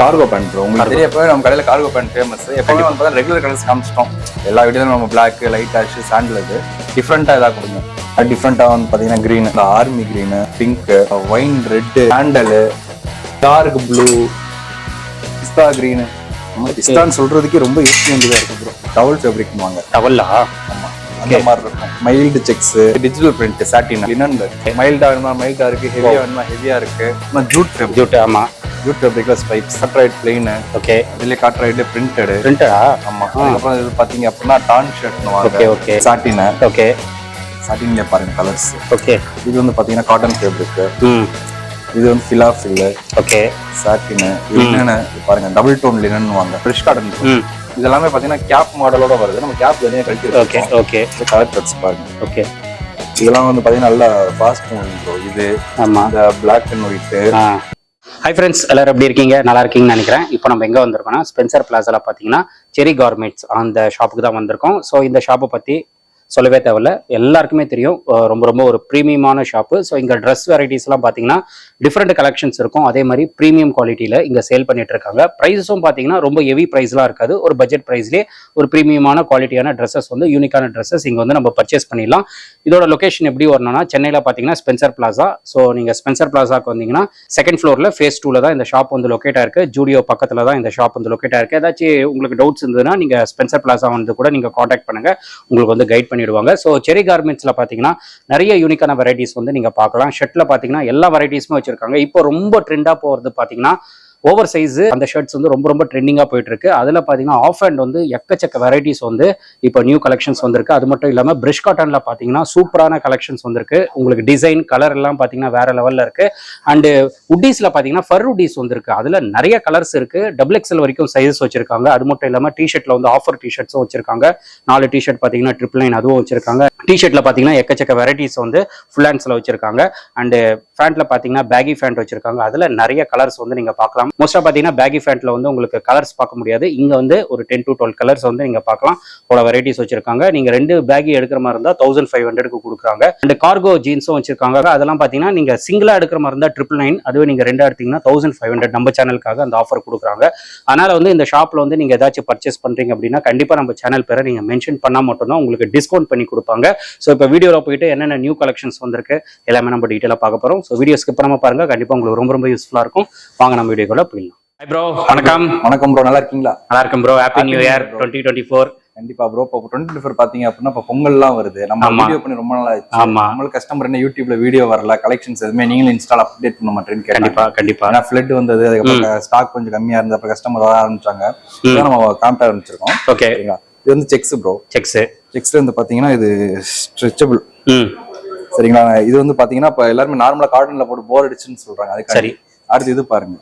Cargo pant bro உங்களுக்கு தெரிய எப்போ நம்ம கடையில் கார்கோ பேண்ட் ஃபேமஸ் எப்பவுமே வந்து பார்த்தா ரெகுலர் கலர்ஸ் காமிச்சிட்டோம். எல்லா வீடியோலும் நம்ம பிளாக் லைட் ஆஷ் சாண்டில் இது டிஃப்ரெண்ட்டாக எதாவது கொடுங்க. அது டிஃப்ரெண்ட்டாக வந்து பார்த்தீங்கன்னா க்ரீன் இந்த army green pink wine red sandal dark blue pista green பிஸ்தான்னு சொல்றதுக்கே ரொம்ப யூஸ் வேண்டியதாக இருக்கும் ப்ரோ டவல் ஃபேப்ரிக் வாங்க. டவல்லா ஆமா. அந்த மாதிரி இருக்கும். Mild checks digital print satin linen மைல்டா வேணுமா? மைல்டா இருக்கு. ஹெவியா வேணுமா? ஹெவியா இருக்கு. ஜூட் ஜூட் ஆமா. ஜூட் ஃபேப்ரிக்ல ஸ்ட்ரைப்ஸ் கட்ரைட் பிளெயின் ஓகே இதுல காட்ரைட் பிரிண்டட் பிரிண்டடா ஆமா. அதுக்கப்புறம் இது பாத்தீங்க அப்படின்னா டான் ஷர்ட்னு ஓகே ஓகே சாட்டின் ஓகே சாட்டின்ல பாருங்க கலர்ஸ் ஓகே இது வந்து பாத்தீங்கன்னா காட்டன் ஃபேப்ரிக் இது வந்து ஃபிலா ஃபில் ஓகே சாட்டின் லினன் பாருங்க டபுள் டோன் லினன் வாங்க. ஃப்ரெஷ் காட்டன் ம் இது எல்லாமே பாத்தீங்கன்னா கேப் மாடலோட வருது. நம்ம கேப் தனியா கழிச்சு ஓகே ஓகே கலர் கட்ஸ் பாருங்க. ஓகே இதெல்லாம் வந்து பாத்தீங்கன்னா நல்லா ஃபாஸ்ட் மூவிங் ப்ரோ இது ஆமா. இந்த பிளாக் அண்ட் ஒயிட் ஆ. ஹை ஃப்ரெண்ட்ஸ் எல்லாரும் எப்படி இருக்கீங்க? நல்லா இருக்கீங்கன்னு நினைக்கிறேன். இப்போ நம்ம எங்கே வந்திருக்கோம்னா ஸ்பென்சர் பிளாஸால பார்த்தீங்கன்னா செரி கார்மெண்ட்ஸ் அந்த ஷாப்புக்கு தான் வந்திருக்கோம். ஸோ இந்த ஷாப்பை பற்றி சொல்லவே தேவையில்ல. எல்லாருக்குமே தெரியும் ரொம்ப ரொம்ப ஒரு ப்ரீமியமான ஷாப்பு ஸோ இங்கே ட்ரெஸ் வெரைட்டிஸ்லாம் பார்த்தீங்கன்னா டிஃப்ரெண்ட் கலெக்ஷன்ஸ் இருக்கும். அதே மாதிரி ப்ரீமியம் குவாலிட்டியில் இங்கே சேல் பண்ணிட்டு இருக்காங்க. ப்ரைஸஸும் பார்த்தீங்கன்னா ரொம்ப ஹெவி ப்ரைஸ்லாம் இருக்காது. ஒரு பட்ஜெட் ப்ரைஸ்லேயே ஒரு ப்ரீமியமான குவாலிட்டியான ட்ரெஸ்ஸஸ் வந்து யூனிக்கான ட்ரெஸ்ஸஸ் இங்கே வந்து நம்ம பர்ச்சேஸ் பண்ணிடலாம். இதோட லொகேஷன் எப்படி வரணும்னா சென்னையில் பார்த்தீங்கன்னா ஸ்பென்சர் பிளாசா ஸோ நீங்கள் ஸ்பென்சர் பிளாசாக்கு வந்தீங்கன்னா செகண்ட் ஃப்ளோரில் ஃபேஸ் டூவில் தான் இந்த ஷாப் வந்து லொக்கேட் ஆயிருக்கு. ஜூடியோ பக்கத்தில் தான் இந்த ஷாப் வந்து லொக்கேட் ஆயிருக்கு. ஏதாச்சும் உங்களுக்கு டவுட்ஸ் இருந்ததுன்னா நீங்கள் ஸ்பென்சர் பிளாசா வந்து கூட நீங்கள் காண்டாக்ட் பண்ணுங்கள் உங்களுக்கு வந்து கைட் பண்ணி பண்ணிடுவாங்க. ஸோ செரி கார்மெண்ட்ஸில் பார்த்தீங்கன்னா நிறைய யூனிக்கான வெரைட்டிஸ் வந்து நீங்கள் பார்க்கலாம். ஷர்ட்டில் பார்த்தீங்கன்னா எல்லா வெரைட்டிஸுமே வச்சிருக்காங்க. இப்போ ரொம்ப ட்ரெண்டாக போகிறது பார்த்தீங்கன்னா ஓவர் சைஸ் அந்த ஷர்ட்ஸ் வந்து ரொம்ப ரொம்ப ட்ரெண்டிங்காக போயிட்டு இருக்கு அதில் பார்த்தீங்கன்னா ஆஃப் அண்ட் வந்து எக்கச்சக்க வெரைட்டிஸ் வந்து இப்போ நியூ கலெக்ஷன்ஸ் வந்திருக்கு. அது மட்டும் இல்லாமல் பிரிஷ் காட்டனில் பார்த்தீங்கன்னா சூப்பரான கலெக்ஷன்ஸ் வந்திருக்கு. உங்களுக்கு டிசைன் கலர் எல்லாம் பார்த்தீங்கன்னா வேற லெவலில் இருக்கு. அண்டு உட்டீஸில் பார்த்தீங்கன்னா ஃபர் உட்டீஸ் வந்திருக்கு. அதில் நிறைய கலர்ஸ் இருக்கு. டபுள் எக்ஸல் வரைக்கும் சைஸஸ் வச்சிருக்காங்க. அது மட்டும் இல்லாமல் டிஷர்ட்ல வந்து ஆஃபர் டிஷர்ட்ஸும் வச்சிருக்காங்க. நாலு டிஷர்ட் பார்த்தீங்கன்னா ட்ரிபிள் நைன் அதுவும் வச்சிருக்காங்க. டிஷர்ட்ல பார்த்தீங்கன்னா எக்கச்சக்க வெரைட்டிஸ் வந்து ஃபுல் ஹேண்ட்ஸில் வச்சிருக்காங்க. அண்டு ஃபேண்ட்ல பார்த்தீங்கன்னா பேகி ஃபேண்ட் வச்சிருக்காங்க. அதில் நிறைய கலர்ஸ் வந்து நீங்கள் பார்க்கலாம் மோஸ்ட்டாக பார்த்தீங்கன்னா பேகி ஃபேண்ட்ல வந்து உங்களுக்கு கலர்ஸ் பார்க்க முடியாது. இங்கே வந்து ஒரு டென் டு டுவெல் கலர்ஸ் வந்து நீங்கள் பார்க்கலாம். அவ்வளோ வெரைட்டிஸ் வச்சிருக்காங்க. நீங்கள் ரெண்டு பேகி எடுக்கிற மாதிரி இருந்தால் தௌசண்ட் ஃபைவ் ஹண்ட்ரடுக்கு கொடுக்குறாங்க. அண்ட் கார்கோ ஜீன்ஸும் வச்சிருக்காங்க. அதெல்லாம் பார்த்தீங்கன்னா நீங்கள் சிங்கிளாக எடுக்கிற மாதிரி இருந்தால் ட்ரிபிள் நைன் அதுவே நீங்கள் ரெண்டா எடுத்தீங்கன்னா தௌசண்ட் ஃபைவ் ஹண்ட்ரட் நம்ம சேனலுக்காக அந்த ஆஃபர் கொடுக்குறாங்க. அதனால வந்து இந்த ஷாப்ல வந்து நீங்க ஏதாச்சும் பர்ச்சேஸ் பண்றீங்க அப்படின்னா கண்டிப்பா நம்ம சேனல் பேரை நீங்க மென்ஷன் பண்ணா மட்டும்தான் உங்களுக்கு டிஸ்கவுண்ட் பண்ணி கொடுப்பாங்க. ஸோ இப்போ வீடியோவில் போயிட்டு என்னென்ன நியூ கலெக்ஷன்ஸ் வந்திருக்கு எல்லாமே நம்ம டீட்டெயிலாக பார்க்க போறோம். ஸோ வீடியோ ஸ்கிப் பண்ணாம பாருங்க. கண்டிப்பா உங்களுக்கு ரொம்ப ரொம்ப யூஸ்ஃபுல்லா இருக்கும். வாங்க நம்ம வீடியோக்குள்ள போயிடலாம். ஹை ப்ரோ வணக்கம். வணக்கம் ப்ரோ நல்லா இருக்கீங்களா? நல்லா இருக்கும் bro happy new year. Twenty twenty four கண்டிப்பா ப்ரோ இப்போ டுவெண்ட்டி ஃபோர் பாத்தீங்க அப்படின்னா இப்போ பொங்கல்லாம் வருது. நம்ம. வீடியோ பண்ணி ரொம்ப நாள் ஆச்சு ஆமா. நம்மளுக்கு கஸ்டமர் என்ன யூடியூப்ல வீடியோ வரல கலெக்ஷன்ஸ் எதுவுமே நீங்களும் இன்ஸ்டால் அப்டேட் பண்ண மாட்டேன்னு கண்டிப்பா கண்டிப்பா. ஏன்னா ஃபிளட் வந்தது அதுக்கப்புறம் ஸ்டாக் கொஞ்சம் கம்மியா இருந்தது அப்புறம் கஸ்டமர் வர ஆரம்பிச்சாங்க. இதான் நம்ம காமிட்ட ஆரம்பிச்சிருக்கோம். ஓகே இது வந்து செக்ஸ் ப்ரோ செக்ஸ் செக்ஸ் வந்து பாத்தீங்கன்னா இது ஸ்ட்ரெச்சபிள் சரிங்களா? இது வந்து பாத்தீங்கன்னா இப்போ எல்லாருமே நார்மலா கார்டன்ல போட்டு போர் அடிச்சுன்னு சொல்றாங்க. அதுக்கு சரி. அடுத்து இது பாருங்க.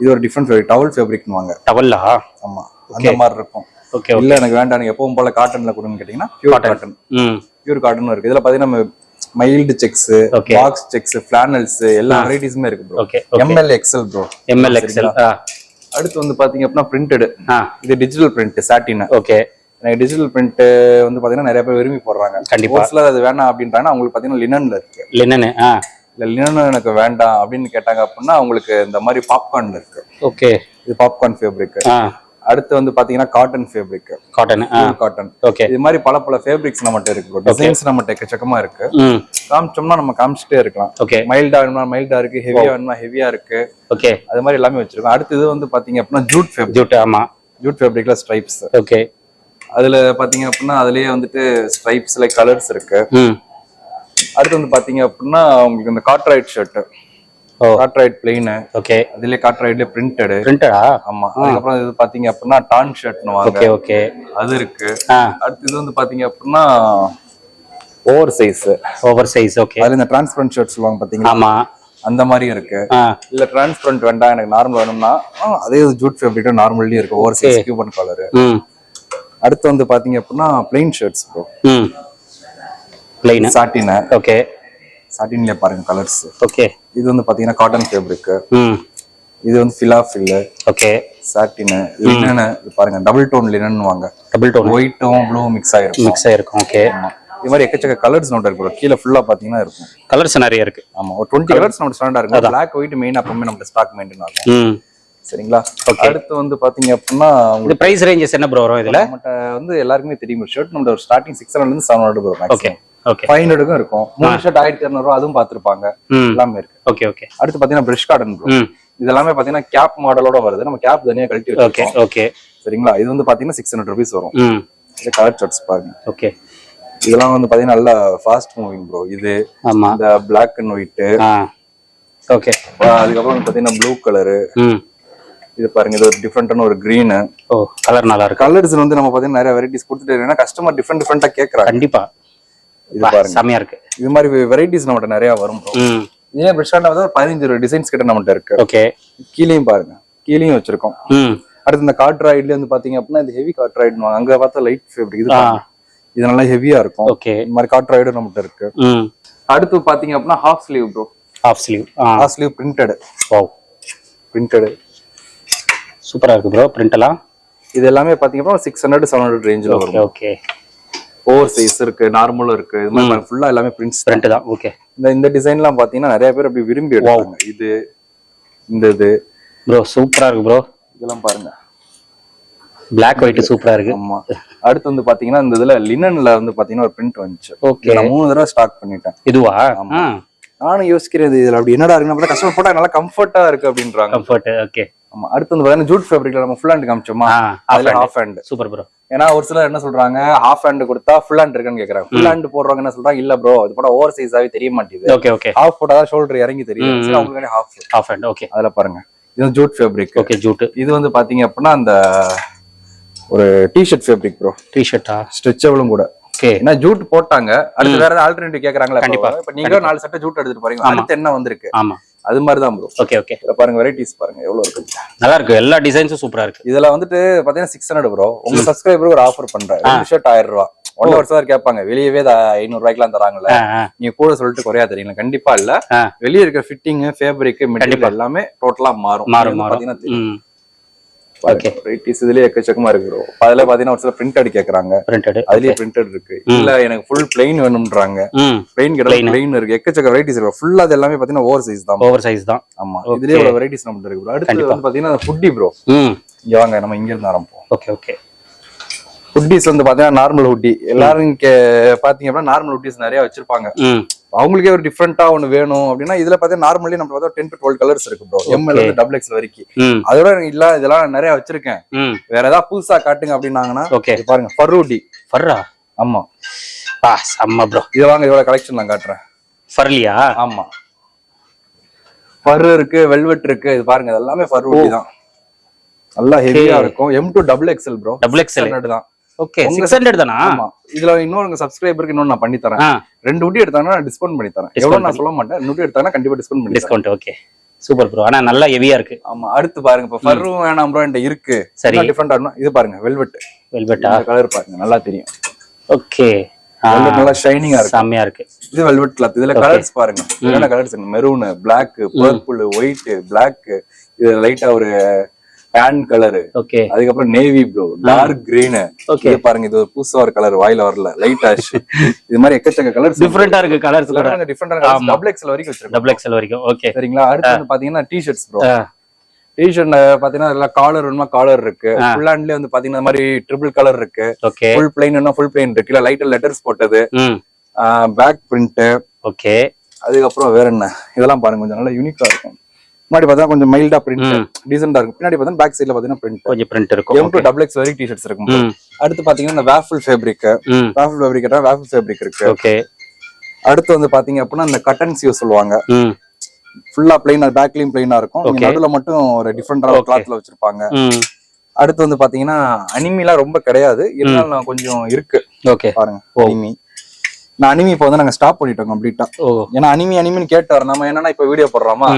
இது ஒரு டிஃப்ரெண்ட் ஃபேப்ரிக் டவல் ஃபேப்ரிக்னு வாங்க டவல்லா ஆமா. அந்த மாதிரி இருக்கும் ஓகே இல்ல எனக்கு வேண்டாம். எனக்கு எப்பவும் போல காட்டன்ல கொடுன்னு கேட்டீங்கன்னா பியூர். காட்டன் பியூர் காட்டன் இருக்கு. இதுல பாத்தீங்கன்னா நம்ம mild checks. Box checks flannels எல்லா வெரைட்டிஸுமே இருக்கு bro M L XL bro M L XL அடுத்து வந்து பாத்தீங்க அப்படின்னா பிரிண்டட் இது டிஜிட்டல் பிரிண்ட் சாட்டின் ஓகே எனக்கு டிஜிட்டல் பிரிண்ட் வந்து பாத்தீங்கன்னா நிறைய பேர் விரும்பி போடுறாங்க. கண்டிப்பா. அது வேணாம் அப்படின்றாங்கன்னா அவங்களுக்கு பாத்தீங்கன்னா லினன்ல இருக்கு. லினனு இல்ல லினன் எனக்கு வேண்டாம் அப்படின்னு கேட்டாங்க அப்படின்னா அவங்களுக்கு இந்த மாதிரி பாப்கார்ன்ல இருக்கு. ஓகே. இது பாப்கார்ன் ஃபேப்ரிக் அடுத்து வந்து பாத்தீங்கன்னா cotton fabric cotton cotton okay. இது மாதிரி பல பல ஃபேப்ரிக்ஸ் நம்மகிட்ட இருக்கு. டிசைன்ஸ் நம்மகிட்ட எக்கச்சக்கமா இருக்கு. காமிச்சோம்னா நம்ம காமிச்சிட்டே இருக்கலாம். ஓகே. மைல்டா வேணுமா மைல்டா இருக்கு ஹெவியா வேணுமா ஹெவியா இருக்கு. ஓகே. அது மாதிரி எல்லாமே வச்சிருக்கோம். அடுத்து இது வந்து பாத்தீங்க அப்படின்னா ஜூட் ஃபேப்ரிக் ஜூட் ஆமா. ஜூட் ஃபேப்ரிக்ல ஸ்ட்ரைப்ஸ் ஓகே. அதுல பாத்தீங்க அப்படின்னா அதுலயே வந்துட்டு ஸ்ட்ரைப்ஸ்ல கலர்ஸ் இருக்கு. அடுத்து வந்து பாத்தீங்க அப்படின்னா உங்களுக்கு இந்த காட்ரைட் ஷர்ட் ஓ. காட்ரைட் பிளெயின் ஓகே அதுலயே காட்ரைட்ல பிரிண்டட் பிரிண்டடா ஆமா. அதுக்கப்புறம் இது பாத்தீங்க அப்படின்னா டான் ஷர்ட்னு ஓகே ஓகே அது இருக்கு. அடுத்து இது வந்து பாத்தீங்க அப்படின்னா over size over size okay அதுல இந்த டிரான்ஸ்பரண்ட் ஷர்ட் சொல்லுவாங்க பாத்தீங்களா? ஆமா. அந்த மாதிரியும் இருக்கு. இல்ல டிரான்ஸ்பரண்ட் வேண்டாம் எனக்கு நார்மல் வேணும்னா அதே ஜூட் ஃபேப்ரிக் நார்மல்லயும் இருக்கு. ஓவர் சைஸ் கியூபன் கலர் அடுத்து வந்து பாத்தீங்க அப்படின்னா plain shirts bro plain satin okay சாட்டின்ல பாருங்க கலர்ஸ் ஓகே இது வந்து பாத்தீங்கன்னா காட்டன் ஃபேப்ரிக் இது வந்து ஃபிலா ஃபில் ஓகே சாட்டின் லினன் பாருங்க டபுள் டோன் லினன் வாங்க டபுள் டோன் ஒயிட்டும் ப்ளூ மிக்ஸ் ஆயிருக்கும். மிக்ஸ் ஆயிருக்கும். ஓகே. இது மாதிரி எக்கச்சக்க கலர்ஸ் நோட் இருக்கு. கீழே ஃபுல்லா பாத்தீங்கன்னா இருக்கும். கலர்ஸ் நிறைய இருக்கு. ஆமா. ஒரு டுவெண்ட்டி கலர்ஸ் நம்ம ஸ்டாண்டா இருக்கும். பிளாக் ஒயிட் மெயின் அப்பவுமே நம்ம ஸ்டாக் மெயின்டைன் ஆகும். சரிங்களா. அடுத்து வந்து பாத்தீங்க அப்படின்னா உங்களுக்கு பிரைஸ் ரேஞ்சஸ் என்ன ப்ரோ வரும் இதுல? நம்மகிட்ட வந்து எல்லாருக்குமே தெரியும் ஷர்ட் நம்ம ஒரு ஸ்டார்டிங் சிக்ஸ் ஹண்ட்ரட்ல இருந்து செவன் ஹண்ட்ரட் வரும் ஓகே ஃபைவ் ஹண்ட்ரடுக்கும் இருக்கும். மூணு ஷர்ட் ஆயிரத்தி இரநூறுவா அதுவும் பார்த்திருப்பாங்க. எல்லாமே இருக்கு. ஓகே ஓகே அடுத்து பாத்தீங்கன்னா பிரஷ் கார்டன் இது எல்லாமே பாத்தீங்கன்னா கேப் மாடலோட வருது. நம்ம கேப் தனியா கழட்டி ஓகே ஓகே சரிங்களா? இது வந்து பாத்தீங்கன்னா சிக்ஸ் ஹண்ட்ரட் ருபீஸ் வரும். இது கலர் ஷர்ட்ஸ் பாருங்க. ஓகே இதெல்லாம் வந்து பாத்தீங்கன்னா நல்லா ஃபாஸ்ட் மூவிங் ப்ரோ இது ஆமா. இந்த பிளாக் அண்ட் ஒயிட் ஓகே அதுக்கப்புறம் பாத்தீங்கன்னா ப்ளூ கலரு இது பாருங்க இது ஒரு டிஃப்ரெண்டான ஒரு green. ஓ கலர் நல்லா இருக்கு. கலர்ஸ் வந்து நம்ம பாத்தீங்கன்னா நிறைய வெரைட்டிஸ் கொடுத்துட்டு இருக்கோம். ஏன்னா கஸ்டமர் டிஃப்ரெண்ட் டிஃப்ரெண்டா கேக்குறாங்க. கண்டிப்பா. இது பாருங்க. செமையா இருக்கு. இது மாதிரி வெரைட்டிஸ் நம்மகிட்ட நிறைய வரும் இதே பிரிஸ்டாண்ட வந்து பதினஞ்சு டிசைன்ஸ் கிட்ட நம்மகிட்ட இருக்கு. ஓகே. கீழேயும் பாருங்க. கீழேயும் வச்சிருக்கோம். அடுத்து இந்த கார்ட்ராய்ட்ல வந்து பாத்தீங்க அப்படின்னா இது ஹெவி கார்ட்ராய்டு அங்க பார்த்தா லைட் ஃபேப்ரிக் இது. இது நல்லா ஹெவியா இருக்கும். ஓகே. இந்த மாதிரி கார்ட்ராய்டு நம்மகிட்ட இருக்கு. அடுத்து பாத்தீங்க அப்படின்னா half sleeve bro half sleeve half sleeve printed ஓ பிரிண்டட் சூப்பரா இருக்கு ப்ரோ பிரிண்ட் எல்லாம்? இது எல்லாமே பாத்தீங்க அப்படின்னா சிக்ஸ் ஹண்ட்ரட் செவன் ஹண்ட்ரட் ரேஞ்சில் வரும். ஓகே ஓவர் சைஸ் இருக்கு நார்மலும் இருக்கு. இது மாதிரி ஃபுல்லா எல்லாமே பிரிண்ட்ஸ் பிரிண்ட் தான் ஓகே இந்த இந்த டிசைன்லாம் பாத்தீங்கன்னா நிறைய பேர் அப்படி விரும்பி எடுப்பாங்க. இது இந்த இது. ப்ரோ சூப்பரா இருக்கு ப்ரோ இதெல்லாம் பாருங்க. Black ஒயிட் சூப்பரா இருக்கு. ஆமா. அடுத்து வந்து பாத்தீங்கன்னா இந்த இதுல லினன்ல வந்து பாத்தீங்கன்னா ஒரு பிரிண்ட் வந்துச்சு. ஓகே நான் மூணு தடவை ஸ்டாக் பண்ணிட்டேன். இதுவா? ஆ. நானும் யோசிக்கிறேன் இது இதுல அப்படி என்னடா இருக்கு கஸ்டமர் போட்டா நல்லா கம்ஃபர்ட்டா இருக்கு அப்படின்றாங்க. கம்ஃபர்ட் ஓகே ஆமா அடுத்து வந்து பாத்தீங்கன்னா ஜூட் ஃபேப்ரிக்ல நம்ம ஃபுல் ஹேண்ட் காமிச்சோமா? அதுல ஹாஃப் ஹேண்ட் சூப்பர் ப்ரோ ஏன்னா ஒரு சிலர் என்ன சொல்றாங்க ஹாஃப் ஹேண்ட் கொடுத்தா ஃபுல் ஹேண்ட் இருக்குன்னு கேக்குறாங்க. ஃபுல் ஹேண்ட் போடுறவங்க என்ன சொல்றாங்க இல்ல ப்ரோ இது போட ஓவர் சைஸாவே தெரிய மாட்டேங்குது. ஓகே ஓகே ஹாஃப் போட்டாதான் ஷோல்டர் இறங்கி தெரியும் அவங்களுக்கு ஹாஃப் ஆஃப் ஹேண்ட் ஓகே அதுல பாருங்க. இது ஜூட் ஃபேப்ரிக் ஓகே ஜூட் இது வந்து பாத்தீங்க அப்படின்னா அந்த ஒரு டிஷர்ட் ஃபேப்ரிக் ப்ரோ டி-ஷர்ட்டா ஸ்ட்ரெச்சபிளும் கூட. ஏன்னா ஜூட் போட்டாங்க. அடுத்து வேற ஆல்டர்னேட்டிவ் கேக்குறாங்களா கண்டிப்பா. இப்ப நீங்க நாலு சட்டை ஜூட் எடுத்துட்டு போறீங்க. அடுத்து என்ன வந்திருக்கு? ஆமா. அது மாதிரி தான் ப்ரோ ஓகே ஓகே. இதுல பாருங்க வெரைட்டிஸ் பாருங்க. எவ்வளவு இருக்கு? நல்லா இருக்கு. எல்லா டிசைன்ஸும் சூப்பரா இருக்கு. இதுல வந்துட்டு பாத்தீங்கன்னா சிக்ஸ் ஹண்ட்ரட் ப்ரோ உங்க சப்ஸ்கிரைபருக்கு ஒரு ஆஃபர் பண்றேன். ஷர்ட் ஆயிரம் ரூபா. ஒன் வருஷம் வரை கேட்பாங்க. வெளியவே ஐநூறு ரூபாய்க்குலாம் தராங்கல்ல. நீங்க கூட சொல்லிட்டு குறையா தெரியுங்களா கண்டிப்பா இல்ல. வெளிய இருக்க ஃபிட்டிங் ஃபேப்ரிக் மெட்டீரியல் எல்லாமே டோட்டலா மாறும். மாறும் பாத்தீங்கன்னா varieties இதுலயே எக்கச்சக்கமா இருக்கு ப்ரோ அதுல பாத்தீங்கன்னா ஒரு சில பிரிண்டட் கேக்குறாங்க. பிரிண்டட் அதுலயே பிரிண்டட் இருக்கு. இல்ல எனக்கு ஃபுல் பிளைன் வேணும்ன்றாங்க. ம். பிளைன் கிடையாது பிளைன் இருக்கு. எக்கச்சக்க வெரைட்டிஸ் இருக்கு. ஃபுல்லா அது எல்லாமே பாத்தீங்கன்னா ஓவர் சைஸ் தான் ஓவர் சைஸ் தான். ஆமா. இதுலயே ஒரு வெரைட்டிஸ் நம்ம இருக்கு. அடுத்து வந்து பாத்தீங்கன்னா ஃபுட்டி ப்ரோ இங்க வாங்க நம்ம இங்க இருந்து ஆரம்பிப்போம். ஓகே ஓகே ஹுட்டிஸ் வந்து பாத்தீங்கன்னா நார்மல் ஹுட்டி எல்லாரும் பாத்தீங்க அப்படின்னா நார்மல் ஹுட்டிஸ் நிறைய வச்சிருப்பாங்க. அவங்களுக்கே ஒரு டிஃப்ரெண்டா ஒண்ணு வேணும் அப்படின்னா இதுல பாத்தீங்கன்னா நார்மலி நம்ம பார்த்தா டென் டு டுவெல் கலர்ஸ் இருக்கு ப்ரோ எம்எல் டபுள் எக்ஸ் வரைக்கும். அதோட இல்ல இதெல்லாம் நிறைய வச்சிருக்கேன். வேற ஏதாவது புதுசா காட்டுங்க அப்படின்னாங்கன்னா ஓகே பாருங்க ஃபர்ரூட்டி ஃபர்ரா ஆமா. ஆ செம்ம ப்ரோ இதை வாங்க இதோட கலெக்ஷன் நான் காட்டுறேன். ஃபர்லியா ஆமா. ஃபர் இருக்கு வெல்வெட் இருக்கு இது பாருங்க எல்லாமே ஃபர்ரூட்டி தான். நல்லா ஹெவியா இருக்கும். M to double XL bro double XL தான். ஓகே சிக்ஸ் ஹண்ட்ரட் தானா? ஆமா. இதுல இன்னொரு சப்ஸ்கிரைபருக்கு இன்னொன்னு நான் பண்ணி தரேன். ரெண்டு ஊட்டி எடுத்தாங்கன்னா டிஸ்கவுண்ட் பண்ணி தரேன். எவ்வளவு நான் சொல்ல மாட்டேன். ரெண்டு எடுத்தாங்கன்னா கண்டிப்பா டிஸ்கவுண்ட் பண்ணி டிஸ்கவுண்ட் ஓகே சூப்பர் ப்ரோ ஆனா நல்லா ஹெவியா இருக்கு. ஆமா அடுத்து பாருங்க. இப்ப ஃபர்ரும் வேணாம் ப்ரோ என்கிட்ட இருக்கு. சரி. டிஃபரெண்டா இது பாருங்க வெல்வெட் வெல்வெட்டா கலர் பாருங்க நல்லா தெரியும். ஓகே நல்லா ஷைனிங்கா இருக்கு. செம்மையா இருக்கு. இது வெல்வெட் கிளாத் இதுல கலர்ஸ் பாருங்க. என்னென்ன colours maroon black purple white black இது லைட்டா ஒரு பேன் கலர் ஓகே அதுக்கப்புறம் நேவி ப்ளூ டார்க் கிரீன். இது பாருங்க இது ஒரு புதுசா ஒரு கலர் வாயில வரல. லைட் ஆஷ் இது மாதிரி எக்கச்சக்க கலர்ஸ் டிஃபரெண்டா இருக்கு கலர்ஸ் டிஃபரெண்டா டபுள் எக்ஸ்எல் வரைக்கும் வச்சிருக்கோம். டபுள் எக்ஸ்எல் வரைக்கும். ஓகே சரிங்களா? அடுத்து வந்து பாத்தீங்கன்னா டி ஷர்ட்ஸ் ப்ரோ பாத்தீங்கன்னா எல்லாம் காலர் வேணுமா காலர் இருக்கு. ஃபுல் ஹேண்ட்லயே வந்து பாத்தீங்கன்னா மாதிரி ட்ரிபிள் கலர் இருக்கு. ஓகே ஃபுல் பிளைன் வேணும் ஃபுல் பிளைன் இருக்கு. இல்ல லைட் லெட்டர்ஸ் போட்டது. பேக் பிரிண்ட் ஓகே அதுக்கப்புறம் வேற என்ன? இதெல்லாம் பாருங்க கொஞ்சம் நல்லா யூனிக்கா இருக்கும். முன்னாடி பார்த்தா கொஞ்சம் மைல்டா பிரிண்ட் டீசெண்டா இருக்கும். பின்னாடி பார்த்தா பேக் சைடுல பாத்தீங்கன்னா பிரிண்ட் கொஞ்சம் பிரிண்ட் இருக்கும். எம் டு டபுள் எக்ஸ் வரைக்கும் டி ஷர்ட்ஸ் இருக்கும் அடுத்து பாத்தீங்கன்னா இந்த waffle fabric waffle fabric waffle fabric இருக்கு. ஓகே அடுத்து வந்து பாத்தீங்க அப்படின்னா இந்த கட்டன்ஸ் யூஸ் சொல்லுவாங்க. ஃபுல்லா பிளைனா பேக்லயும் பிளைனா இருக்கும். நடுவுல மட்டும் ஒரு டிஃப்ரெண்டான கிளாத்ல வச்சிருப்பாங்க. அடுத்து வந்து பாத்தீங்கன்னா அனிமிலாம் ரொம்ப கிடையாது. இருந்தாலும் கொஞ்சம் இருக்கு. ஓகே பாருங்க அனிமி. நான் அனிமி இப்போ வந்து நாங்க ஸ்டாப் பண்ணிட்டோம் கம்ப்ளீட்டா ஏன்னா அனிமி அனிமின்னு கேட்டார். நம்ம என்னன்னா இப்ப வீடியோ போடுறோமா?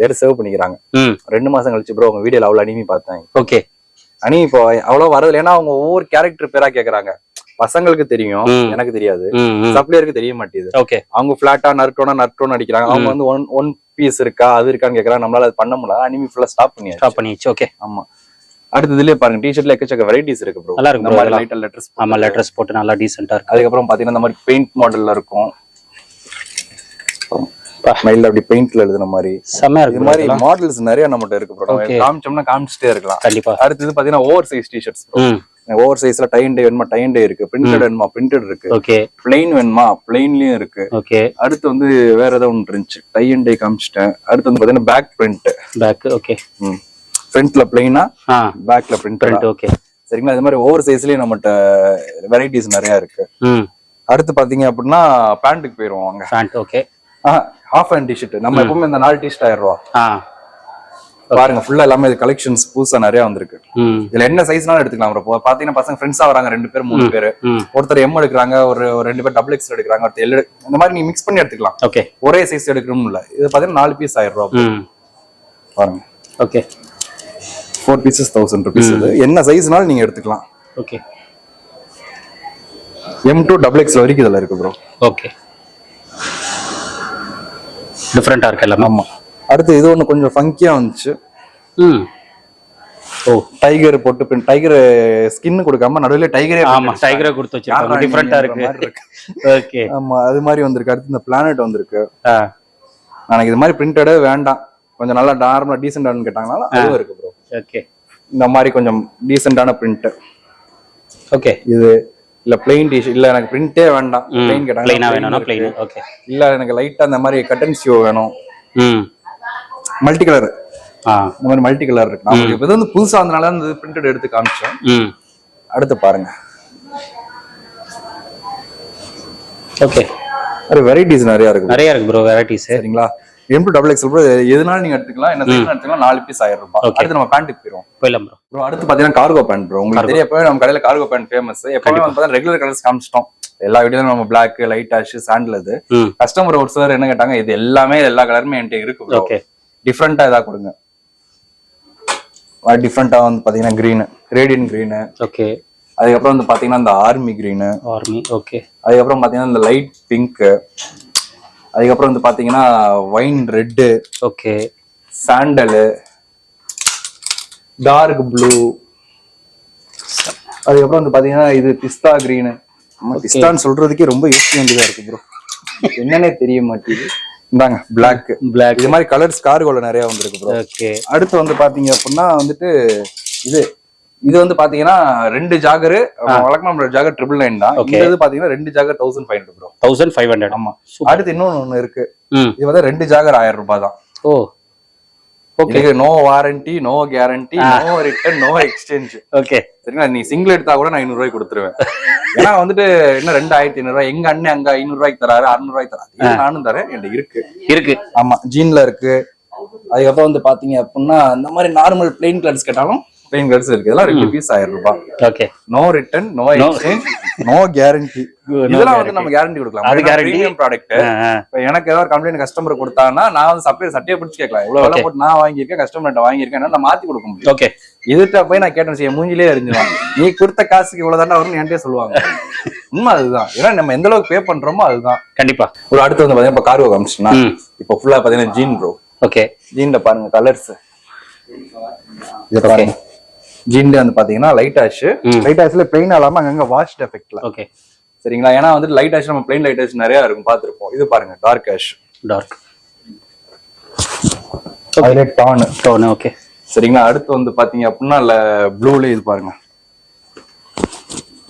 வேறு சேவ் பண்ணிக்கிறாங்க. ரெண்டு மாசம் கழிச்சு ப்ரோ உங்க வீடியோல அவ்வளவு அனிமி பார்த்தேன் ஓகே அனிமி இப்போ அவ்வளவு வரது ஏன்னா அவங்க ஒவ்வொரு கேரக்டர் பேரா கேக்குறாங்க. பசங்களுக்கு தெரியும். எனக்கு தெரியாது. சப்ளையருக்கு தெரிய மாட்டேங்குது ஓகே அவங்க பிளாட்டா நர்டோனா நர்டோன் அடிக்கிறாங்க. அவங்க வந்து ஒன் ஒன் பீஸ் இருக்கா அது இருக்கான்னு கேக்குறாங்க. நம்மளால அது பண்ண முடியல. அனிமி ஃபுல்லா ஸ்டாப் பண்ணியாச்சு. ஸ்டாப் பண்ணிடுச்சு ஓகே ஆமா. அடுத்து இதுலயே பாருங்க. டிஷர்ட்ல எக்கச்சக்க வெரைட்டிஸ் இருக்கு ப்ரோ நல்லா இருக்கு மாதிரி. லைட்டல் லெட்டர்ஸ் ஆமா லெட்டர்ஸ் போட்டு நல்லா டீசெண்டா இருக்கு. அதுக்கப்புறம் பாத்தீங்கன்னா இந்த மாதிரி பெயிண்ட் மாடல்ல இருக்கும். மைல்ல அப்படி பெயிண்ட்ல எழுதுன மாதிரி. செம்மையா இது மாதிரி மாடல்ஸ் நிறைய நம்மகிட்ட இருக்கு ப்ரோ. காமிச்சோம்னா காமிச்சிட்டே இருக்கலாம். கண்டிப்பா. அடுத்தது பாத்தீங்கன்னா ஓவர் சைஸ் டிஷர்ட்ஸ் ஓவர் சைஸ்ல டைன் டே வேணுமா? டைன் டே இருக்கு பிரிண்டட் வேணுமா? பிரிண்டட் இருக்கு. ஓகே பிளெயின் வேணுமா? பிளெயின்லயும் இருக்கு. ஓகே அடுத்து வந்து வேற ஏதாவது ஒன்று இருந்துச்சு. டை அண்ட் டே காமிச்சிட்டேன். அடுத்து வந்து பாத்தீங்கன்னா பேக் பிரிண்ட் பேக் ஓகே ஃப்ரண்ட்ல பிளெயினா பேக்ல பிரிண்ட் பிரிண்ட் ஓகே சரிங்களா? இது மாதிரி ஓவர் சைஸ்லயும் நம்மகிட்ட வெரைட்டிஸ் நிறைய இருக்கு. ம். அடுத்து பாத்தீங்க அப்படின்னா பேண்ட்டுக்கு போயிருவோம் அங்க pant okay half hand T-shirt நம்ம எப்பவுமே இந்த நாலு டிஷர்ட் ஆயிரம் ரூபா பாருங்க ஃபுல்லா எல்லாமே இது கலெக்ஷன்ஸ் புதுசா நிறைய வந்திருக்கு. இதுல என்ன சைஸ்னாலும் எடுத்துக்கலாம் bro. பாத்தீங்கன்னா பசங்க ஃப்ரெண்ட்ஸா வராங்க ரெண்டு பேர் மூணு பேர். ஒருத்தர் எம் எடுக்கிறாங்க ஒரு ரெண்டு பேர் டபுள் எக்ஸ் எடுக்கிறாங்க ஒருத்தர் எல் இந்த மாதிரி நீங்க மிக்ஸ் பண்ணி எடுத்துக்கலாம். ஓகே ஒரே சைஸ் எடுக்கணும்னு இல்ல. இது பாத்தீங்கன்னா நாலு பீஸ் ஆயிரம் ரூபா பாருங்க. Okay four pieces thousand rupees இது. என்ன சைஸ்னாலும் நீங்க எடுத்துக்கலாம். Okay M to double X வரைக்கும் இதுல இருக்கு ப்ரோ ஓகே டிஃப்ரெண்டா இருக்கு எல்லாமே. ஆமா. அடுத்து இது ஒண்ணு கொஞ்சம் ஃபங்கியா வந்துச்சு. ம். ஓ டைகர் போட்டு பின் டைகர் ஸ்கின் கொடுக்காம நடுவுல டைகரே ஆமா டைகரை கொடுத்து வச்சிருக்காங்க. டிஃப்ரெண்டா இருக்கு. ஓகே ஆமா அது மாதிரி வந்திருக்கு. அடுத்து இந்த பிளானட் வந்திருக்கு. எனக்கு இது மாதிரி பிரிண்டடே வேண்டாம். கொஞ்சம் நல்லா நார்மலா டீசென்டானு கேட்டாங்கனால அதுவும் இருக்கு ப்ரோ ஓகே இந்த மாதிரி கொஞ்சம் டீசென்டான பிரிண்ட் ஓகே இது இல்ல பிளெயின் டிஷர்ட் இல்ல எனக்கு பிரிண்டே வேண்டாம். பிளெயின் பிளைனா கேட்டாங்க வேணும்னா பிளைன் ஓகே இல்ல எனக்கு லைட்டா இந்த மாதிரி கட்டன் ஷியோ வேணும் மல்டி கலர் இந்த மாதிரி மல்டி கலர் இருக்கு நமக்கு இது வந்து புதுசா வந்தனால இந்த பிரிண்டட் எடுத்து காமிச்சோம் அடுத்து பாருங்க. ஓகே அது வெரைட்டிஸ் நிறைய இருக்கு. நிறைய இருக்கு ப்ரோ வெரைட்டிஸ் சரிங்களா? எம் டூ டபுள் எக்ஸ் எதுனாலும் நீங்க எடுத்துக்கலாம் என்ன எடுத்துக்கலாம் நாலு பீஸ் ஆயிரம் ரூபாய். அடுத்து நம்ம பேண்ட்டுக்கு போயிடும் போயிடலாம் ப்ரோ ப்ரோ அடுத்து பாத்தீங்கன்னா கார்கோ பேண்ட் ப்ரோ உங்களுக்கு தெரிய எப்பவே நம்ம கடையில கார்கோ பேண்ட் ஃபேமஸ் எப்பவுமே வந்து ரெகுலர் கலர்ஸ் காமிச்சிட்டோம். எல்லா வீடியோலும் நம்ம பிளாக் லைட் ஆஷ் சாண்டில் இது. கஸ்டமர் ஒரு சார் என்ன கேட்டாங்க இது எல்லாமே எல்லா கலருமே என்கிட்ட இருக்கு ப்ரோ ஓகே டிஃப்ரெண்டா இதா கொடுங்க. டிஃப்ரெண்டா வந்து பாத்தீங்கன்னா கிரீன் ரேடியன் கிரீனு ஓகே அதுக்கப்புறம் வந்து பாத்தீங்கன்னா இந்த ஆர்மி கிரீனு ஆர்மி ஓகே அதுக்கப்புறம் பாத்தீங்கன்னா இந்த லைட் பிங்க் அதுக்கப்புறம் வந்து பாத்தீங்கன்னா wine red okay. Sandal dark blue அதுக்கப்புறம் வந்து பாத்தீங்கன்னா இது பிஸ்தா கிரீனு பிஸ்தான்னு சொல்றதுக்கே ரொம்ப யோசிக்க வேண்டியதா இருக்கு ப்ரோ என்னன்னே தெரிய மாட்டேங்குது. இந்தாங்க பிளாக் பிளாக் இது மாதிரி கலர்ஸ் கார்கோல நிறைய வந்திருக்கு ப்ரோ ஓகே. அடுத்து வந்து பாத்தீங்க அப்படின்னா வந்துட்டு இது இது வந்து பாத்தீங்கன்னா ரெண்டு ஜாகரு வழக்கமா நம்மளோட ஜாகர் ட்ரிபிள் நைன் தான். இது பாத்தீங்கன்னா ரெண்டு jogger thousand five hundred bro thousand five hundred ஆமா. அடுத்து இன்னொன்னு ஒண்ணு இருக்கு. இது வந்து ரெண்டு ஜாகர் ஆயிரம் ரூபாய் தான். ஓ. Okay no warranty no guarantee no return no exchange okay சரிங்களா? நீ சிங்கிள் எடுத்தா கூட நான் ஐநூறு ரூபாய்க்கு கொடுத்துருவேன். ஏன்னா வந்துட்டு என்ன ரெண்டு ஆயிரத்தி ஐநூறு ரூபாய்? எங்க அண்ணன் அங்க ஐநூறு ரூபாய்க்கு தராரு அறுநூறு ரூபாய்க்கு தராரு. நானும் தரேன் என்கிட்ட இருக்கு. இருக்கு. ஆமா. ஜீன்ல இருக்கு. அதுக்கப்புறம் வந்து பாத்தீங்க அப்படின்னா இந்த மாதிரி நார்மல் பிளெயின் கலர்ஸ் கேட்டாலும் பிளெயின் கலர்ஸ் இருக்கு. இதெல்லாம் ரெண்டு பீஸ் ஆயிரம் ரூபாய் okay no return no exchange no guarantee இதெல்லாம் வந்து நம்ம கேரண்டி கொடுக்கலாம். அது. பிரீமியம் ப்ராடக்ட் இப்ப எனக்கு ஏதாவது கம்ப்ளைண்ட் கஸ்டமர் கொடுத்தாங்கன்னா நான் வந்து சப்ளையர் சட்டையை பிடிச்சி கேட்கலாம். இவ்வளவு விலை. போட்டு நான் வாங்கியிருக்கேன் கஸ்டமர்கிட்ட வாங்கியிருக்கேன் நான் மாத்தி கொடுக்க முடியும். ஓகே இதுட்ட போய் நான் கேட்டேன் செய்ய மூஞ்சிலே எரிஞ்சிருவான் நீ கொடுத்த காசுக்கு இவ்வளவு தாண்டா வரும்னு என்கிட்டயே சொல்லுவாங்க. உண்மை அதுதான். ஏன்னா நம்ம எந்த அளவுக்கு பே பண்றோமோ அதுதான். கண்டிப்பா. ஒரு அடுத்து வந்து பாத்தீங்கன்னா இப்ப கார்கோ காமிச்சுனா இப்ப ஃபுல்லா பாத்தீங்கன்னா ஜீன் ப்ரோ ஓகே ஜீன்ல பாருங்க கலர்ஸ் இத பாருங்க. ஜீன்ல வந்து பாத்தீங்கன்னா லைட் ஆஷ். லைட் ஆஷ்ல பிளெயின் இல்லாம அங்கங்க வாஷ்ட் எஃபெக்ட்ல ஓகே சரிங்களா? ஏன்னா வந்துட்டு லைட் ஆஷ் நம்ம பிளெயின் லைட் ஆஷ் நிறைய இருக்கும் பார்த்திருப்போம். இது பாருங்க டார்க் ஆஷ் டார்க் அதுல டான் டோன் ஓகே சரிங்களா? அடுத்து வந்து பாத்தீங்க அப்படின்னா இல்ல ப்ளூல இது பாருங்க.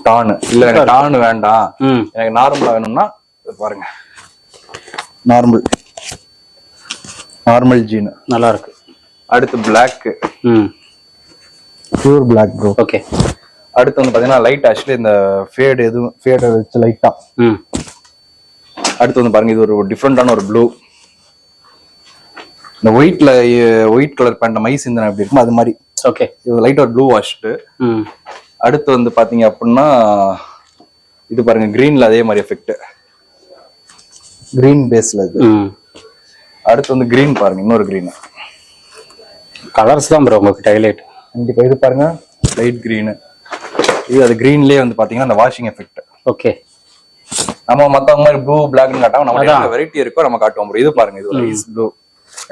டான் இல்ல எனக்கு டான் வேண்டாம். எனக்கு நார்மலா வேணும்னா இது பாருங்க. நார்மல் நார்மல் ஜீன் நல்லா இருக்கு. அடுத்து பிளாக் ம். பியூர் பிளாக் ப்ரோ ஓகே அடுத்து வந்து பாத்தீங்கன்னா லைட் ஆக்சுவலி இந்த ஃபேடு எதுவும் ஃபேடை வச்சு லைட்டா ம். அடுத்து வந்து பாருங்க இது ஒரு டிஃப்ரெண்டான ஒரு ப்ளூ இந்த ஒயிட்ல ஒயிட் கலர் பேண்ட் மை சிந்தனை எப்படி இருக்கும் அது மாதிரி. ஓகே இது லைட் ஒரு ப்ளூ வாஷ்டு ம். அடுத்து வந்து பாத்தீங்க அப்படின்னா இது பாருங்க கிரீன்ல அதே மாதிரி எஃபெக்ட் கிரீன் பேஸ்ல இது. ம். அடுத்து வந்து கிரீன் பாருங்க இன்னொரு கிரீன் கலர்ஸ் தான் ப்ரோ உங்களுக்கு ஹைலைட் கண்டிப்பா இது பாருங்க லைட் கிரீன் இது அது கிரீன்லயே வந்து பாத்தீங்கன்னா அந்த வாஷிங் எஃபெக்ட் ஓகே நம்ம மத்தவங்க மாதிரி ப்ளூ பிளாக்னு காட்டாம நம்ம. வெரைட்டி இருக்கோ நம்ம காட்டுவோம். இது பாருங்க இது ஐஸ் ப்ளூ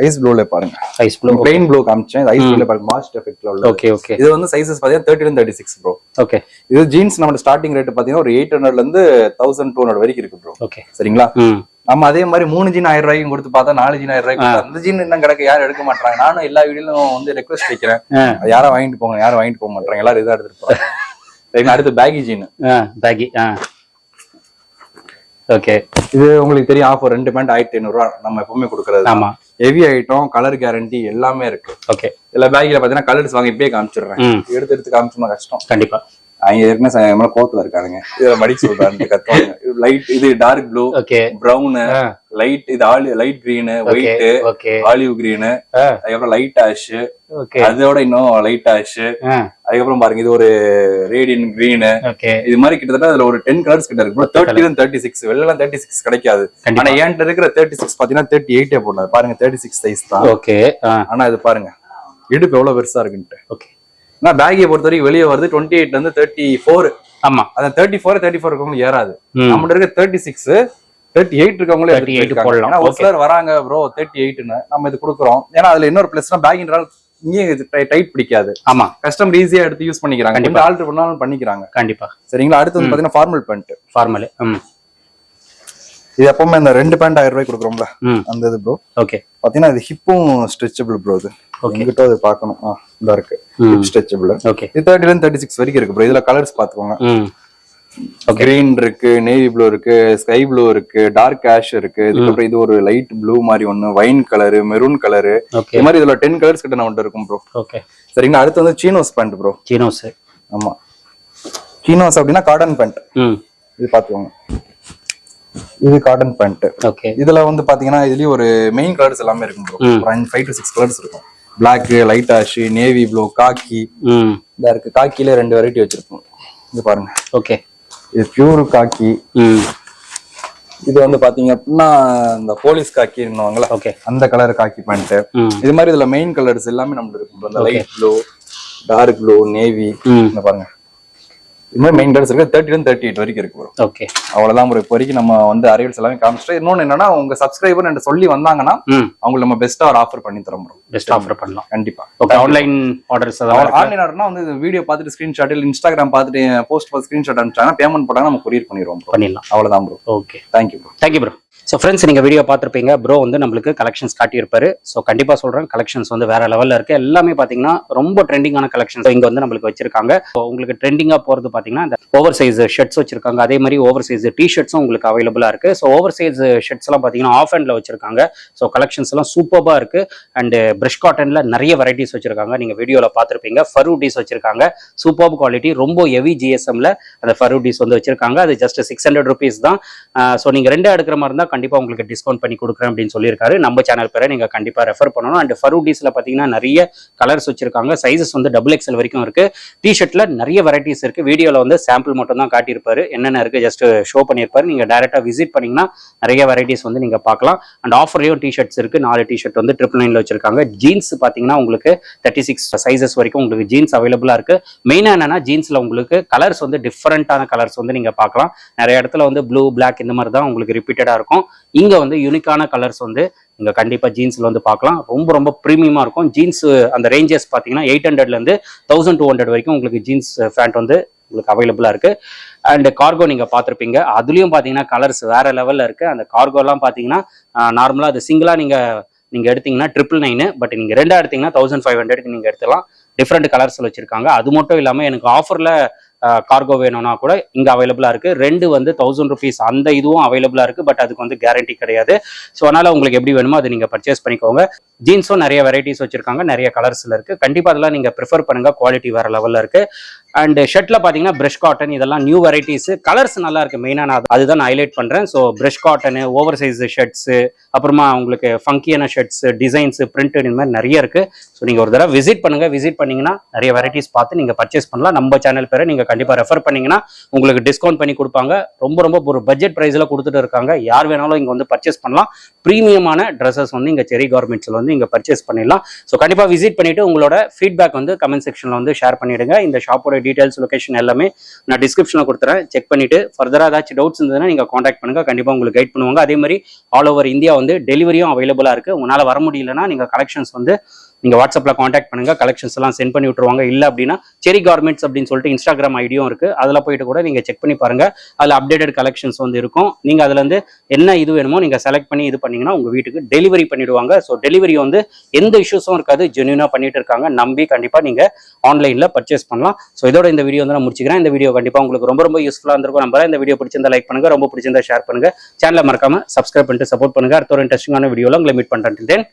ஐஸ் ப்ளூல பாருங்க. ஐஸ் ப்ளூ பிளெயின் ப்ளூ காமிச்சேன். ஐஸ் ப்ளூல பாருங்க மாஸ்ட் எஃபெக்ட்ல உள்ள ஓகே ஓகே இது வந்து சைஸஸ் பாத்தீங்கன்னா thirty thirty six bro okay இது ஜீன்ஸ் நம்ம ஸ்டார்டிங் ரேட் பாத்தீங்கன்னா ஒரு எயிட் ஹண்ட்ரட்ல இருந்து தௌசண்ட் டூ ஹண்ட்ரட் வரைக்கும் இருக்கு ப்ரோ ஓகே சரிங்களா? நம்ம அதே மாதிரி மூணு ஜீன் ஆயிரம் ரூபாய்க்கும் கொடுத்து பார்த்தா நாலு ஜீன் ஆயிரம் ரூபாய்க்கு அந்த ஜீன் இன்னும் கிடக்கு யாரும் எடுக்க மாட்டாங்க நானும் எல்லா வீடியோலும் வந்து ரெக்வஸ்ட் வைக்கிறேன். யாரும் வாங்கிட்டு போங்க யாரும் வாங்கிட்டு போக மாட்டாங்க எல்லாரும் இதாக எடுத்துட்டு போறாங்க. அடுத்து பேகி ஜீன் பேக்கி ஆ. ஓகே இது உங்களுக்கு தெரியும் ஆஃபர் ரெண்டு பேண்ட் ஆயிரத்தி ஐநூறு ரூபா நம்ம எப்பவுமே கொடுக்கறது. ஆமா. ஹெவி ஐட்டம் கலர் கேரண்டி எல்லாமே இருக்கு. ஓகே எல்லா பேக்கில பாத்தீங்கன்னா கலர்ஸ் வாங்க இப்பயே காமிச்சிடுறேன். எடுத்து எடுத்து காமிச்சோம்னா கஷ்டம். கண்டிப்பா. அவங்க ஏற்கனவே மேல கோத்துல இருக்கானுங்க. இதுல மடிக்க சொல்றாங்க கத்துவாங்க லைட் இது டார்க் ப்ளூ ஆ. லைட் இது ஆலி light green white olive green அதுக்கப்புறம் லைட் ஆஷ் அதோட இன்னும் லைட் ஆஷ் அதுக்கப்புறம் பாருங்க இது ஒரு ரேடியன் கிரீன் இது மாதிரி கிட்டத்தட்ட அதுல ஒரு டென் கலர்ஸ் கிட்ட இருக்கு. தேர்ட்டி தேர்ட்டி சிக்ஸ் வெளில தேர்ட்டி சிக்ஸ் கிடைக்காது. ஆனா என்கிட்ட இருக்கிற தேர்ட்டி சிக்ஸ் பாத்தீங்கன்னா தேர்ட்டி எயிட்டே போடாது பாருங்க தேர்ட்டி சிக்ஸ் சைஸ் தான் ஓகே ஆனா இது பாருங்க இடுப்பு எவ்வளவு பெருசா இருக்குன்ட்டு. ஓகே ஆனா பேக்கியை பொறுத்த வரைக்கும் வெளியே வருது டுவெண்ட்டி எயிட்ல இருந்து தேர்ட்டி ஃபோர் ஆமா. அந்த தேர்ட்டி ஃபோர் தேர்ட்டி ஃபோர் இருக்கவங்க ஏறாது. ம். நம்மகிட்ட இருக்க தேர்ட்டி சிக்ஸ் தேர்ட்டி எயிட் இருக்கவங்களே 38 போடலாம். ஒரு. சிலர் வராங்க ப்ரோ தேர்ட்டி எயிட்னு நம்ம இது கொடுக்குறோம். ஏன்னா அதுல இன்னொரு பிளஸ்னா பேக்கின்றால் இங்கேயும் இது டைட் பிடிக்காது. ஆமா. கஸ்டமர் ஈஸியா எடுத்து யூஸ் பண்ணிக்கிறாங்க. ஆல்டர் பண்ணாலும் பண்ணிக்கிறாங்க. கண்டிப்பா. சரிங்களா? அடுத்து வந்து பாத்தீங்கன்னா ஃபார்மல் பேண்ட் ஃபார்மல் இது எப்பவுமே இந்த ரெண்டு பேண்ட் ஆயிரம் ரூபாய் கொடுக்குறோம்ல? அந்த இது ப்ரோ ஓகே பாத்தீங்கன்னா இது ஹிப்பும் ஸ்ட்ரெச்சபிள் ப்ரோ இது. எங்கிட்ட அது பார்க்கணும். ஆ இந்த இருக்கு. ஹிப் ஸ்ட்ரெச்சபிள் ஓகே இது தேர்ட்டில இருந்து தேர்ட்டி சிக்ஸ் வரைக்கும் இருக்கு ப்ரோ இதுல கலர்ஸ் பாத்துக்கோங்க கிரீன் இருக்கு நேவி ப்ளூ இருக்கு ஸ்கை ப்ளூ இருக்கு டார்க் ஆஷ் இருக்கு. இதுக்கப்புறம் இது ஒரு லைட் ப்ளூ மாதிரி ஒன்னு வைன் கலரு மெரூன் கலரு இது மாதிரி இதுல டென் கலர்ஸ் கிட்ட நான் இருக்கும் ப்ரோ ஓகே சரிங்களா அடுத்து வந்து சீனோஸ் பேண்ட் ப்ரோ சீனோஸ் ஆமா. சீனோஸ் அப்படின்னா காட்டன் பேண்ட் இது பாத்துக்கோங்க இது காட்டன் பேண்ட் ஓகே இதுல வந்து பாத்தீங்கன்னா இதுலயும் ஒரு மெயின் கலர்ஸ் எல்லாமே இருக்கும். ஒரு ஃபைவ் டு சிக்ஸ் கலர்ஸ் இருக்கும். Black light ash navy blue khaki இதா இருக்கு. காக்கில ரெண்டு வெரைட்டி வச்சிருப்போம் இது பாருங்க. ஓகே இது பியூர் காக்கி இது வந்து பாத்தீங்க அப்படின்னா இந்த போலீஸ் காக்கின்னுவாங்கல்ல ஓகே அந்த கலர் காக்கி பேண்ட் இது மாதிரி இதுல மெயின் கலர்ஸ் எல்லாமே நம்மளுக்கு இருக்கும் இந்த light blue dark blue navy பாருங்க. இது மாதிரி மெயின் கலர்ஸ் இருக்கு தேர்ட்டி டு தேர்ட்டி எயிட் வரைக்கும் இருக்கு. ஓகே அவ்வளவுதான் bro. இப்போ வரைக்கும் நம்ம வந்து அரைவல்ஸ் எல்லாமே காமிச்சிட்டு இன்னொன்னு என்னன்னா உங்க சப்ஸ்கிரைபர் என்று சொல்லி வந்தாங்கன்னா அவங்களுக்கு நம்ம பெஸ்டா ஒரு ஆஃபர் பண்ணி தரோம் ப்ரோ பெஸ்ட் ஆஃபர் பண்ணலாம். கண்டிப்பா. Okay online orders? ஆன்லைன் ஆர்டர்னா வந்து வீடியோ பார்த்துட்டு ஸ்கிரீன்ஷாட் இல்ல இன்ஸ்டாகிராம் பார்த்துட்டு போஸ்ட் பார்த்து ஸ்கிரீன்ஷாட் அனுப்பிச்சாங்கன்னா பேமெண்ட் போட்டாங்க நம்ம கொரியர் பண்ணிடுவோம் பண்ணிடலாம். அவ்வளவுதான் bro okay thank you bro thank you bro so friends நீங்கள் வீடியோ பார்த்துருப்பீங்க. ப்ரோ வந்து நம்மளுக்கு கலெக்ஷன்ஸ் காட்டியிருப்பாரு. ஸோ கண்டிப்பாக சொல்கிறேன் கலெக்ஷன்ஸ் வந்து வேற லெவலில் இருக்குது எல்லாமே பார்த்தீங்கன்னா ரொம்ப ட்ரெண்டிங்கான கலெக்ஷன்ஸ் இங்கே வந்து நம்மளுக்கு வச்சிருக்காங்க. ஸோ உங்களுக்கு ட்ரெண்டிங்காக போகிறது பார்த்தீங்கன்னா இந்த ஓவர் சைஸ் ஷர்ட்ஸ் வச்சிருக்காங்க. அதே மாதிரி ஓவர் சைஸ் டி ஷர்ட்ஸும் உங்களுக்கு அவைலபிளாக இருக்குது ஸோ ஓவர் சைஸ் ஷர்ட்ஸ்லாம் பார்த்தீங்கன்னா ஆஃப் ஹேண்டில் வச்சிருக்காங்க. ஸோ கலெக்ஷன்ஸ் எல்லாம் சூப்பராக இருக்கு. அண்டு ப்ரஷ் காட்டனில் நிறைய வெரைட்டிஸ் வச்சிருக்காங்க. நீங்கள் வீடியோவில் பார்த்துருப்பீங்க. ஃபரூட்டிஸ் வச்சிருக்காங்க. சூப்பர் குவாலிட்டி ரொம்ப ஹெவி ஜிஎஸ்எம்ல அந்த ஃபரூட்டிஸ் வந்து வச்சிருக்காங்க. அது ஜஸ்ட் சிக்ஸ் ஹண்ட்ரட் ருபீஸ் தான். ஸோ நீங்கள் ரெண்டு எடுக்கிற மாதிரி இருந்தால் கண்டிப்பாக உங்களுக்கு டிஸ்கவுண்ட் பண்ணி கொடுக்குறேன் அப்படின்னு சொல்லியிருக்காரு. நம்ம சேனல் பேரை நீங்கள் கண்டிப்பாக ரெஃபர் பண்ணணும். அண்ட் ஃபரூட்டிஸில் பார்த்தீங்கன்னா நிறைய கலர்ஸ் வச்சிருக்காங்க. சைஸஸ் வந்து டபுள் எக்ஸ்எல் வரைக்கும் இருக்கு. டிஷர்ட்டில் நிறைய வெரைட்டிஸ் இருக்குது வீடியோவில் வந்து சாம்பிள் மட்டும் தான் காட்டியிருப்பாரு. என்னென்ன இருக்கு ஜஸ்ட் ஷோ பண்ணியிருப்பாரு. நீங்கள் டேரெக்டாக விசிட் பண்ணிங்கன்னா நிறைய வெரைட்டிஸ் வந்து நீங்கள் பார்க்கலாம். அண்ட் ஆஃபர்லேயும் டிஷர்ட்ஸ் இருக்கு. நாலு டிஷர்ட் வந்து ட்ரிபிள் நைனில் வச்சிருக்காங்க. ஜீன்ஸ் பார்த்தீங்கன்னா உங்களுக்கு தேர்ட்டி சிக்ஸ் சைஸஸ் வரைக்கும் உங்களுக்கு ஜீன்ஸ் அவைலபிளாக இருக்குது மெயினாக என்னன்னா ஜீன்ஸில் உங்களுக்கு கலர்ஸ் வந்து டிஃப்ரெண்ட்டான கலர்ஸ் வந்து நீங்கள் பார்க்கலாம். நிறைய இடத்துல வந்து ப்ளூ பிளாக் இந்த மாதிரி தான் உங்களுக்கு ரிப்பீட்டடாக இருக்கும். இங்கே வந்து யூனிக்கான கலர்ஸ் வந்து இங்கே கண்டிப்பாக ஜீன்ஸில் வந்து பார்க்கலாம். ரொம்ப ரொம்ப ப்ரீமியமாக இருக்கும். ஜீன்ஸ் அந்த ரேஞ்சஸ் பார்த்தீங்கன்னா எயிட் ஹண்ட்ரட்லேருந்து தௌசண்ட் டூ ஹண்ட்ரட் வரைக்கும் உங்களுக்கு ஜீன்ஸ் ஃபேண்ட் uh, வந்து உங்களுக்கு அவைலபிளாக இருக்குது அண்ட் கார்கோ நீங்கள் பார்த்துருப்பீங்க. அதுலேயும் பார்த்தீங்கன்னா கலர்ஸ் வேற லெவலில் இருக்குது அந்த கார்கோலாம் பார்த்தீங்கன்னா நார்மலாக அது சிங்கிளாக நீங்கள் நீங்கள் எடுத்தீங்கன்னா ட்ரிபிள் நைனு பட் நீங்கள் ரெண்டா எடுத்தீங்கன்னா தௌசண்ட் ஃபைவ் ஹண்ட்ரட்க்கு நீங்கள் எடுத்துலாம் டிஃப்ரெண்ட் கலர்ஸ் வச்சிருக்காங்க. அது மட்டும் இல்லாமல் எனக்கு ஆஃபரில் கார்கோ வேணும்னா கூட இங்கே அவைலபிளாக இருக்குது ரெண்டு வந்து தௌசண்ட் ருபீஸ் அந்த இதுவும் அவைலபிளாக இருக்குது பட் அதுக்கு வந்து கேரண்டி கிடையாது. ஸோ அதனால் உங்களுக்கு எப்படி வேணுமோ அதை நீங்கள் பர்ச்சேஸ் பண்ணிக்கோங்க. ஜீன்ஸும் நிறைய வெரைட்டிஸ் வச்சிருக்காங்க நிறைய கலர்ஸில் இருக்குது கண்டிப்பாக அதெல்லாம் நீங்கள் ப்ரிஃபர் பண்ணுங்கள் குவாலிட்டி வேறு லெவலில் இருக்குது அண்ட் ஷர்ட்டில் பார்த்தீங்கன்னா பிரஷ் காட்டன் இதெல்லாம் நியூ வெரைட்டிஸ் கலர்ஸ் நல்லா இருக்கு. மெயினாக நான் அதுதான் நான் ஹைலைட் பண்ணுறேன் so brush cotton over size shirts அப்புறமா உங்களுக்கு ஃபங்கியான ஷர்ட்ஸ் டிசைன்ஸ் பிரிண்டட் இந்த மாதிரி நிறைய இருக்கு. ஸோ நீங்கள் ஒரு தடவை விசிட் பண்ணுங்க. விசிட் பண்ணீங்கன்னா நிறைய வெரைட்டிஸ் பார்த்து நீங்கள் பர்ச்சேஸ் பண்ணலாம். நம்ம சேனல் பேரை நீங்கள் கண்டிப்பாக ரெஃபர் பண்ணீங்கன்னா உங்களுக்கு டிஸ்கவுண்ட் பண்ணி கொடுப்பாங்க. ரொம்ப ரொம்ப ஒரு பட்ஜெட் ப்ரைஸில் கொடுத்துட்டு இருக்காங்க. யார் வேணாலும் இங்கே வந்து பர்ச்சேஸ் பண்ணலாம். ப்ரீமியமான ட்ரெஸ்ஸஸ் வந்து இங்கே செரி கார்மெண்ட்ஸில் வந்து இங்கே பர்ச்சேஸ் பண்ணிடலாம். ஸோ கண்டிப்பாக விசிட் பண்ணிவிட்டு உங்களோட ஃபீட்பேக் வந்து கமெண்ட் செக்ஷனில் வந்து ஷேர் பண்ணிவிடுங்க இந்த ஷாப்போட டீடைல்ஸ் லொகேஷன் எல்லாமே நான் டிஸ்கிரிப்ஷனில் கொடுத்துறேன். செக் பண்ணிட்டு ஃபர்தராக ஏதாச்சும் டவுட்ஸ் இருந்ததுன்னா நீங்கள் காண்டாக்ட் பண்ணுங்கள் கண்டிப்பாக உங்களுக்கு கைட் பண்ணுவாங்க. அதே மாதிரி ஆல் ஓவர் இந்தியா வந்து டெலிவரியும் அவைலபிளாக இருக்குது உங்களால் வர முடியலன்னா நீங்கள் கலெக்ஷன்ஸ் வந்து நீங்கள் வாட்ஸ்அப்பில் காண்டாக்ட் பண்ணுங்க கலெக்ஷன்ஸ் எல்லாம் சென்ட் பண்ணி விட்டுருவாங்க. இல்லை அப்படின்னா செரி கார்மெண்ட்ஸ் அப்படின்னு சொல்லிட்டு இன்ஸ்டாகிராம் ஐடியும் இருக்குது அதில் போயிட்டு கூட நீங்கள் செக் பண்ணி பாருங்கள் அதில் அப்டேட்டட் கலெக்ஷன்ஸ் வந்து இருக்கும். நீங்கள் அதுலேருந்து என்ன இது வேணுமோ நீங்கள் செலக்ட் பண்ணி இது பண்ணீங்கன்னா உங்கள் வீட்டுக்கு டெலிவரி பண்ணிவிடுவாங்க ஸோ டெலிவரி வந்து எந்த இஷ்யூஸும் இருக்காது. ஜென்யூனாக பண்ணிட்டு இருக்காங்க. நம்பி கண்டிப்பாக நீங்கள் ஆன்லைனில் பர்ச்சேஸ் பண்ணலாம். ஸோ இதோட இந்த வீடியோ வந்து நான் முடிச்சுக்கிறேன். இந்த வீடியோ கண்டிப்பாக உங்களுக்கு ரொம்ப ரொம்ப யூஸ்ஃபுல்லாக இருந்திருக்கும். நம்புறேன். இந்த வீடியோ பிடிச்சிருந்தா லைக் பண்ணுங்க. ரொம்ப பிடிச்சிருந்தா ஷேர் பண்ணுங்கள் சேனலை மறக்காம சப்ஸ்கிரைப் பண்ணிட்டு சப்போர்ட் பண்ணுங்க. அடுத்த ஒரு இன்ட்ரெஸ்டிங்கான வீடியோவில் உங்களை மீட் பண்ணுறேன்